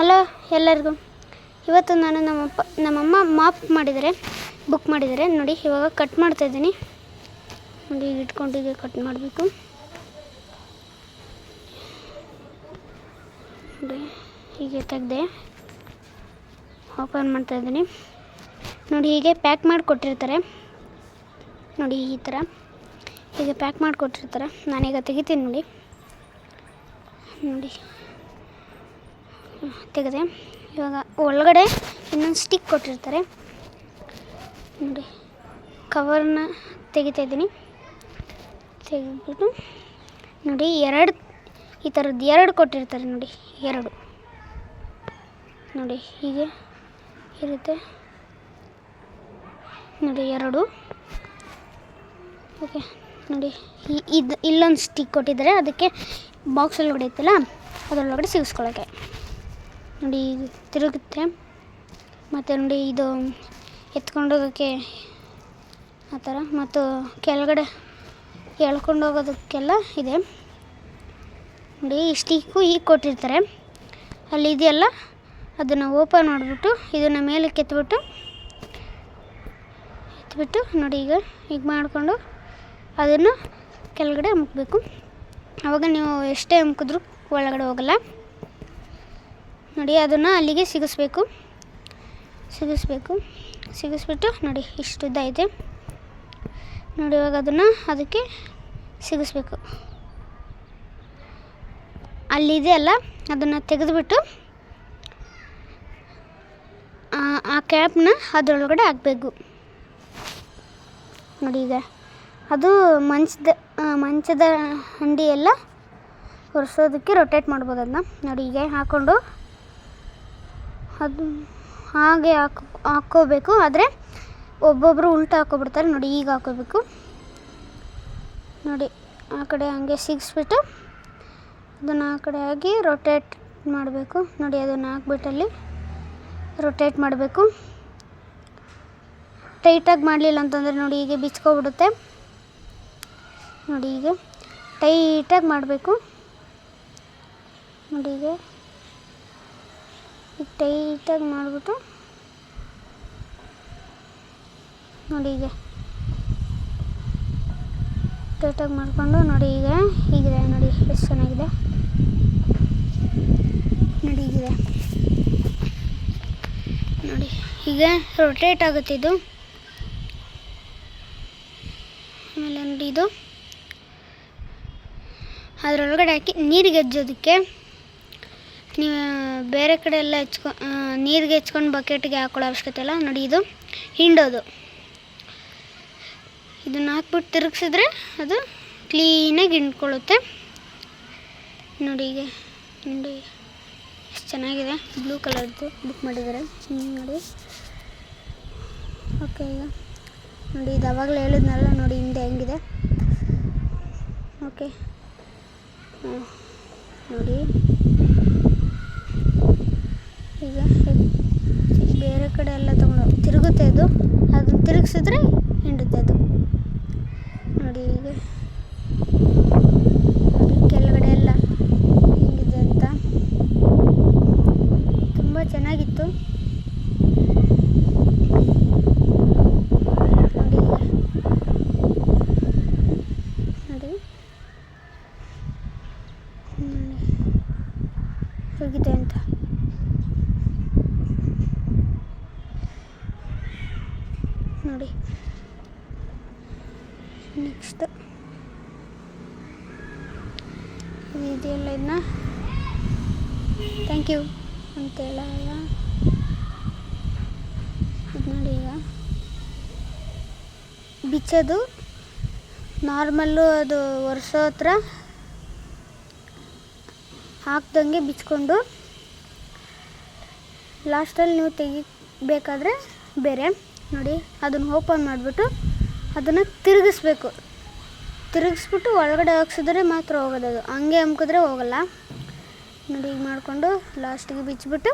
Hello ಎಲ್ಲರಿಗೂ. ಇವತ್ತು ನಾನು ನಮ್ಮಪ್ಪ ನಮ್ಮಮ್ಮ ಮಾಪ್ ಮಾಡಿದರೆ, ಬುಕ್ ಮಾಡಿದರೆ. ನೋಡಿ, ಇವಾಗ ಕಟ್ ಮಾಡ್ತಾಯಿದ್ದೀನಿ ನೋಡಿ, ಈಗ ಕಟ್ ಮಾಡಬೇಕು. ನೋಡಿ, ಹೀಗೆ ತೆಗೆದೆ ಓಪನ್ ಮಾಡ್ತಾ ಇದ್ದೀನಿ. ನೋಡಿ, ಹೀಗೆ ಪ್ಯಾಕ್ ಮಾಡಿ ಕೊಟ್ಟಿರ್ತಾರೆ ನೋಡಿ, ಈ ಥರ. ಹೀಗೆ ಪ್ಯಾಕ್ ಮಾಡಿ ಕೊಟ್ಟಿರ್ತಾರೆ ನಾನೀಗ ತೆಗಿತೀನಿ ನೋಡಿ. ನೋಡಿ. ತೆಗೆದೆ. ಇವಾಗ ಒಳಗಡೆ ಇನ್ನೊಂದು ಸ್ಟಿಕ್ ಕೊಟ್ಟಿರ್ತಾರೆ. ನೋಡಿ ಕವರ್ನ ತೆಗಿತಾ ಇದ್ದೀನಿ. ತೆಗೆದ್ಬಿಟ್ಟು, ನೋಡಿ, ಎರಡು, ಈ ಥರದ್ದು ಎರಡು ಕೊಟ್ಟಿರ್ತಾರೆ ನೋಡಿ, ಎರಡು. ನೋಡಿ, ಹೀಗೆ ಇರುತ್ತೆ. ನೋಡಿ, ಎರಡು. ಓಕೆ, ನೋಡಿ ಇದು, ಇಲ್ಲೊಂದು ಸ್ಟಿಕ್ ಕೊಟ್ಟಿದ್ದಾರೆ. ಅದಕ್ಕೆ ಬಾಕ್ಸಲ್ಲಿ ಹೊಡೆಯುತ್ತಲ್ಲ, ಅದರೊಳಗಡೆ ಸಿಗಿಸ್ಕೊಳ್ಳೋಕ್ಕೆ ನೋಡಿ ತಿರುಗುತ್ತೆ. ಮತ್ತು ನೋಡಿ, ಇದು ಎತ್ಕೊಂಡು ಹೋಗೋಕ್ಕೆ ಆ ಥರ. ಮತ್ತು ಕೆಳಗಡೆ ಎಳ್ಕೊಂಡು ಹೋಗೋದಕ್ಕೆಲ್ಲ ಇದೆ. ನೋಡಿ, ಈ ಸ್ಟಿಕ್ಕು ಈಗ ಕೊಟ್ಟಿರ್ತಾರೆ. ಅಲ್ಲಿ ಇದೆಯಲ್ಲ, ಅದನ್ನು ಓಪನ್ ಮಾಡಿಬಿಟ್ಟು ಇದನ್ನು ಮೇಲೆ ಕೆತ್ಬಿಟ್ಟು, ಎತ್ಬಿಟ್ಟು ನೋಡಿ ಈಗ ಈಗ ಮಾಡಿಕೊಂಡು ಅದನ್ನು ಕೆಳಗಡೆ ಮುಕ್ಕಬೇಕು ಆವಾಗ ನೀವು ಎಷ್ಟೇ ಅಮ್ಕಿದ್ರೂ ಒಳಗಡೆ ಹೋಗಲ್ಲ. ನೋಡಿ, ಅದನ್ನು ಅಲ್ಲಿಗೆ ಸಿಗಿಸ್ಬೇಕು. ಸಿಗಿಸ್ಬೇಕು. ಸಿಗಿಸ್ಬಿಟ್ಟು ನೋಡಿ, ಇಷ್ಟು ಇದೆ. ನೋಡಿ, ಇವಾಗ ಅದನ್ನು ಅದಕ್ಕೆ ಸಿಗಿಸ್ಬೇಕು. ಅಲ್ಲಿದೆ ಅಲ್ಲ, ಅದನ್ನು ತೆಗೆದುಬಿಟ್ಟು, ಆ- ಕ್ಯಾಪ್ನ ಅದರೊಳಗಡೆ ಹಾಕಬೇಕು. ನೋಡಿ ಈಗ, ಅದು ಮಂಚದ ಮಂಚದ ಹಂಡಿಯೆಲ್ಲ ಒರೆಸೋದಕ್ಕೆ ರೊಟೇಟ್ ಮಾಡ್ಬೋದು ಅದನ್ನ. ನೋಡಿ ಈಗ ಹಾಕ್ಕೊಂಡು ಅದು ಹಾಗೆ ಹಾಕೋ ಹಾಕ್ಕೋಬೇಕು ಆದರೆ ಒಬ್ಬೊಬ್ಬರು ಉಲ್ಟಾ ಹಾಕ್ಕೊಬಿಡ್ತಾರೆ ನೋಡಿ, ಈಗ ಹಾಕೋಬೇಕು. ನೋಡಿ, ಆ ಕಡೆ ಹಂಗೆ ಸಿಗಿಸ್ಬಿಟ್ಟು ಅದನ್ನು ಆ ಕಡೆ ಹಾಕಿ ರೊಟೇಟ್ ಮಾಡಬೇಕು. ನೋಡಿ, ಅದನ್ನು ಹಾಕ್ಬಿಟ್ಟಲ್ಲಿ ರೊಟೇಟ್ ಮಾಡಬೇಕು. ಟೈಟಾಗಿ ಮಾಡಲಿಲ್ಲ ಅಂತಂದರೆ ನೋಡಿ, ಹೀಗೆ ಬಿಚ್ಕೊಬಿಡುತ್ತೆ. ನೋಡಿ, ಹೀಗೆ ಟೈಟಾಗಿ ಮಾಡಬೇಕು. ನೋಡಿ, ಹೀಗೆ ಟೈಟಾಗಿ ಮಾಡಿಬಿಟ್ಟು ನೋಡಿ ಹೀಗೆ ಟೈಟಾಗಿ ಮಾಡಿಕೊಂಡು ನೋಡಿ ಈಗ, ಹೀಗಿದೆ, ನೋಡಿ ಎಷ್ಟು ಚೆನ್ನಾಗಿದೆ. ನೋಡಿ ಹೀಗಿದೆ ನೋಡಿ ಈಗ ರೊಟೇಟ್ ಆಗುತ್ತೆ ಇದು. ಆಮೇಲೆ ನೋಡಿ ಇದು. ಅದರೊಳಗಡೆ ಹಾಕಿ ನೀರಿಗೆ ಅಜ್ಜೋದಕ್ಕೆ ಬೇರೆ ಕಡೆ ಎಲ್ಲ ಹೆಚ್ಕೊ ನೀರಿಗೆ ಹೆಚ್ಕೊಂಡು ಬಕೆಟ್ಗೆ ಹಾಕೊಳ್ಳೋ ಅವಶ್ಯಕತೆ ಇಲ್ಲ. ನೋಡಿ, ಇದು ಹಿಂಡೋದು. ಇದನ್ನು ಹಾಕ್ಬಿಟ್ಟು ತಿರುಗಿಸಿದ್ರೆ ಅದು ಕ್ಲೀನಾಗಿ ಹಿಂಡ್ಕೊಳ್ಳುತ್ತೆ. ನೋಡಿ, ಈಗ ನೋಡಿ ಎಷ್ಟು ಚೆನ್ನಾಗಿದೆ. ಬ್ಲೂ ಕಲರ್ದು ಬುಕ್ ಮಾಡಿದ್ದಾರೆ. ನೋಡಿ. ಓಕೆ, ಈಗ ನೋಡಿ, ಇದು ಅವಾಗಲೇ ಹೇಳಿದ್ನಲ್ಲ, ನೋಡಿ, ಹಿಂದೆ ಹೆಂಗಿದೆ. ಓಕೆ. ನೋಡಿ. ಈಗ ಬೇರೆ ಕಡೆ ಎಲ್ಲ ತಗೊಂಡು ತಿರುಗುತ್ತೆ ಅದು. ಅದು ತಿರುಗಿಸಿದ್ರೆ ಹಿಂಡುತ್ತೆ ಅದು. ನೋಡಿ ಈಗ ನೋಡಿ ಕೆಳಗಡೆ ಎಲ್ಲ ಹೆಂಗಿದೆ ಅಂತ ತುಂಬ ಚೆನ್ನಾಗಿತ್ತು ನೋಡಿ ನೋಡಿ ಹ್ಮ್. ಹೇಗಿದೆ ಅಂತ ನೋಡಿ. ನೆಕ್ಸ್ಟ್ ಇದೆಯಲ್ಲ ಇದನ್ನ ಥ್ಯಾಂಕ್ ಯು ಅಂತ ಹೇಳ ಇದು ನೋಡಿ ಈಗ. ಬಿಚ್ಚೋದು ನಾರ್ಮಲ್ಲು ಅದು ಒರೆಸೋ ಹತ್ರ ಹಾಕ್ದಂಗೆ ಬಿಚ್ಕೊಂಡು ಲಾಸ್ಟಲ್ಲಿ ನೀವು ತೆಗಿಬೇಕಾದ್ರೆ ಬೇರೆ. ನೋಡಿ, ಅದನ್ನು ಓಪನ್ ಮಾಡಿಬಿಟ್ಟು ಅದನ್ನು ತಿರುಗಿಸ್ಬೇಕು. ತಿರುಗಿಸ್ಬಿಟ್ಟು ಒಳಗಡೆ ಹಾಕ್ಸಿದ್ರೆ ಮಾತ್ರ ಹೋಗೋದು ಅದು ಹಂಗೆ ಅಮ್ಕಿದ್ರೆ ಹೋಗಲ್ಲ. ನೋಡಿ ಈಗ ಮಾಡಿಕೊಂಡು ಲಾಸ್ಟಿಗೆ ಬಿಚ್ಚಿಬಿಟ್ಟು